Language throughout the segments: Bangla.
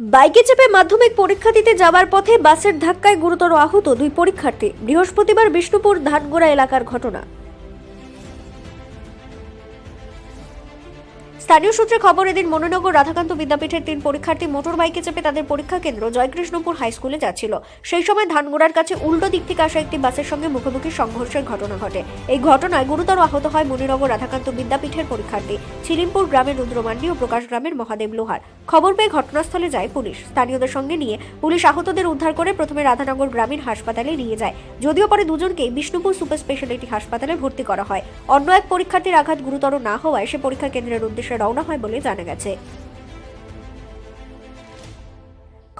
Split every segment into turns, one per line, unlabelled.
বাইকে চেপে মাধ্যমিক পরীক্ষা দিতে যাওয়ার পথে বাসের ধাক্কায় গুরুতর আহত দুই পরীক্ষার্থী। বৃহস্পতিবার বিষ্ণুপুর ধানগোড়া এলাকার ঘটনা। স্থানীয় সূত্রে খবর, এদিন মনোনগর রাধাকান্ত বিদ্যাপীঠের তিন পরীক্ষার্থী মোটর বাইকে চেপে তাদের পরীক্ষা কেন্দ্র জয়কৃষ্ণপুর হাই স্কুলে যাচ্ছিল। সেই সময় ধানগোড়ার কাছে উল্টো দিক থেকে আসা একটি বাসের সঙ্গে মুখোমুখি সংঘর্ষের ঘটনা ঘটে। এই ঘটনায় গুরুতর আহত হয় মনিনগর রাধাকান্ত বিদ্যাপীঠের পরীক্ষার্থী, ছিলিমপুর গ্রামের রুদ্রমান্ডি ও প্রকাশ গ্রামের মহাদেব লোহার। খবর পেয়ে ঘটনাস্থলে যায় পুলিশ। স্থানীয়দের সঙ্গে নিয়ে পুলিশ আহতদের উদ্ধার করে প্রথমে রাধানগর গ্রামীণ হাসপাতালে নিয়ে যায়। যদিও পরে দুজনকেই বিষ্ণুপুর সুপার স্পেশালিটি হাসপাতালে ভর্তি করা হয়। অন্য এক পরীক্ষার্থীর আঘাত গুরুতর না হওয়ায় সে পরীক্ষা কেন্দ্রের উদ্দেশ্যে রওনা হয় বলে জানা গেছে।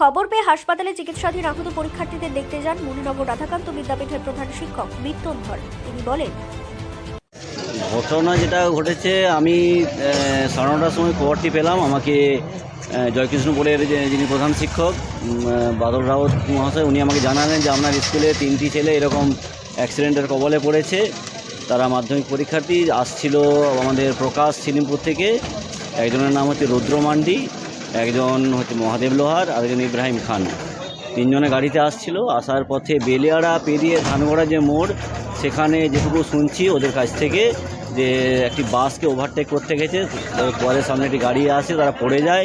খবর পেয়ে হাসপাতালে চিকিৎসাধীন আহত পরীক্ষার্থীদের দেখতে যান মুনিনগর রাধাকান্ত বিদ্যাপীঠের প্রধান শিক্ষক মিত্তন ধর। তিনি বলেন,
ঘটনা যেটা ঘটেছে, আমি সাড়ে নটার সময় খবরটি পেলাম। আমাকে জয়কৃষ্ণপুরের যিনি প্রধান শিক্ষক বাদল রাউত মহাশয়, উনি আমাকে জানালেন যে, আপনার স্কুলে তিনটি ছেলে এরকম অ্যাক্সিডেন্টের কবলে পড়েছে। তারা মাধ্যমিক পরীক্ষার্থী আসছিল আমাদের প্রকাশ ছিলিমপুর থেকে। একজনের নাম হচ্ছে রুদ্র মান্ডি, একজন হচ্ছে মহাদেব লোহার, আর একজন ইব্রাহিম খান। তিনজনে গাড়িতে আসছিল, আসার পথে বেলিয়াড়া পেরিয়ে ধানগড়া যে মোড়, সেখানে যেটুকু শুনছি ওদের কাছ থেকে, যে একটি বাসকে ওভারটেক করতে গেছে, পরে সামনে একটি গাড়ি আসে, তারা পড়ে যায়।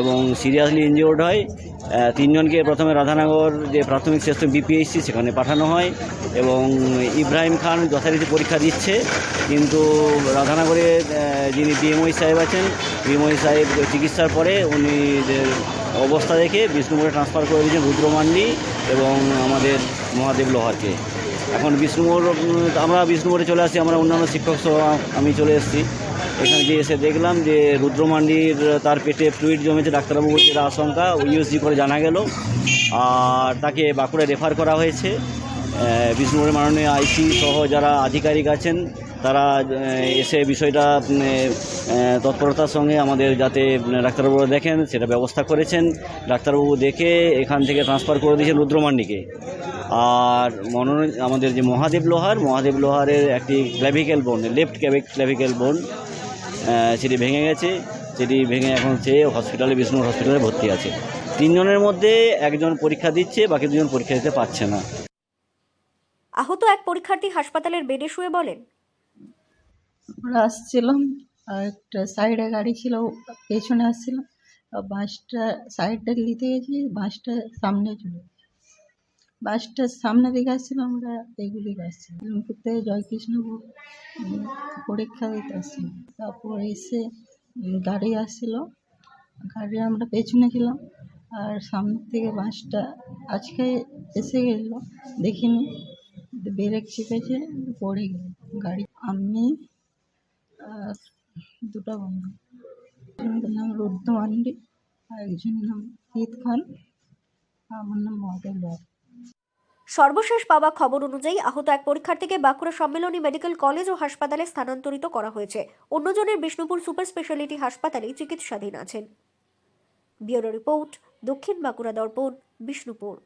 এবং সিরিয়াসলি ইনজিওর্ড হয়। তিনজনকে প্রথমে রাধানগর যে প্রাথমিক স্বাস্থ্য বিপিএইচসি সেখানে পাঠানো হয় এবং ইব্রাহিম খান যথারীতি পরীক্ষা দিচ্ছে। কিন্তু রাধানগরে যিনি বিএমওই সাহেব আছেন বিএমওই সাহেব চিকিৎসার পরে উনি অবস্থা দেখে বিষ্ণুপুরে ট্রান্সফার করে দিয়েছেন রুদ্রমান্ডি এবং আমাদের মহাদেব লোহারকে। এখন বিষ্ণুপুর আমরা বিষ্ণুপুরে চলে আসি আমরা অন্যান্য শিক্ষক সহ আমি চলে এসেছি। এখানে যে এসে দেখলাম যে রুদ্রমান্ডির তার পেটে ফ্লুইড জমেছে, ডাক্তারবাবুর যেটা আশঙ্কা ইউএসজি করে জানা গেল। আর তাকে বাঁকুড়ে রেফার করা হয়েছে। বিষ্ণুপুরের মাননীয় আইসি সহ যারা আধিকারিক আছেন, তারা এসে বিষয়টা তৎপরতার সঙ্গে আমাদের যাতে ডাক্তারবাবু দেখেন, সেটা ব্যবস্থা করেছেন। ডাক্তারবাবু দেখে এখান থেকে ট্রান্সফার করে দিয়েছেন রুদ্রমান্ডিকে। আর মনোর আমাদের যে মহাদেব লোহার, মহাদেব লোহারের একটি ক্ল্যাভিক্যাল বোন লেফট ক্ল্যাভিক্যাল বোন সেটি ভেঙে গেছে। সেটি ভেঙে এখন সে হসপিটালে বিষ্ণু হসপিটালে ভর্তি আছে। তিনজনের মধ্যে একজন পরীক্ষা দিচ্ছে বাকি দুজন পরীক্ষা দিতে পারছে না।
আহত এক পরীক্ষার্থী হাসপাতালের বেডে শুয়ে বলেন
আমরা আসছিলাম আর একটা সাইডে গাড়ি ছিল পেছনে আসছিলাম বাসটা সাইডটা নিতে গেছি বাসটা সামনে চলে গেছে। বাসটা সামনে দিকে আসছিল আমরা এগুলি আসছিলাম জয়কৃষ্ণপুর পরীক্ষা দিতে তারপর এসে গাড়ি আসছিল গাড়ি আমরা পেছনে ছিলাম আর সামনে থেকে বাসটা আজকে এসে গেল, দেখিনি। ব্রেক চেপেছে, পড়ে গেল গাড়ি। আমি আর দুটো বন্ধু। একজনের নাম রুদ্র মান্ডি আর একজনের নাম ঈদ খান। আমার নাম মহাদেব বাগ
সর্বশেষ পাওয়া খবর অনুযায়ী আহত এক পরীক্ষার্থীকে বাঁকুড়া সম্মেলনী মেডিকেল কলেজ ও হাসপাতালে স্থানান্তরিত করা হয়েছে। অন্যজনের বিষ্ণুপুর সুপার স্পেশালিটি হাসপাতালে চিকিৎসাধীন আছেন। ব্যুরো রিপোর্ট, দক্ষিণ বাঁকুড়া দর্পণ, বিষ্ণুপুর।